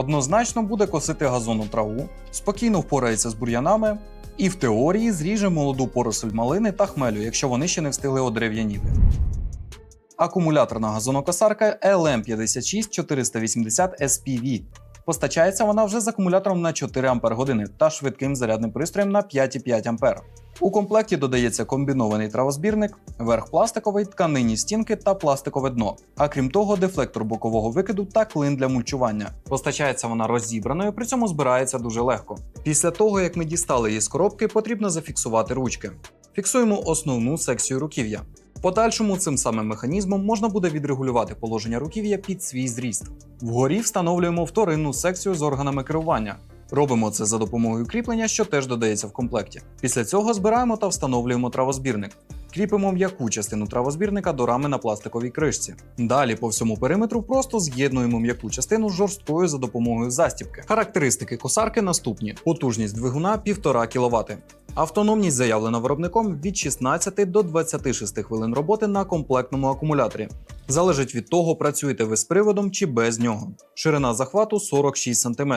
Однозначно буде косити газону траву, спокійно впорається з бур'янами і в теорії зріже молоду поросль малини та хмелю, якщо вони ще не встигли одерев'яніти. Акумуляторна газонокосарка LM56480 SPV. Постачається вона вже з акумулятором на 4 Ах та швидким зарядним пристроєм на 5,5 А. У комплекті додається комбінований травозбірник, верх пластиковий, тканинні стінки та пластикове дно. А крім того, дефлектор бокового викиду та клин для мульчування. Постачається вона розібраною, при цьому збирається дуже легко. Після того, як ми дістали її з коробки, потрібно зафіксувати ручки. Фіксуємо основну секцію руків'я. Подальшому цим самим механізмом можна буде відрегулювати положення руків'я під свій зріст. Вгорі встановлюємо вторинну секцію з органами керування. Робимо це за допомогою кріплення, що теж додається в комплекті. Після цього збираємо та встановлюємо травозбірник. Кріпимо м'яку частину травозбірника до рами на пластиковій кришці. Далі по всьому периметру просто з'єднуємо м'яку частину з жорсткою за допомогою застібки. Характеристики косарки наступні: потужність двигуна 1,5 кВт. Автономність заявлена виробником від 16 до 26 хвилин роботи на комплектному акумуляторі. Залежить від того, працюєте ви з приводом чи без нього. Ширина захвату 46 см.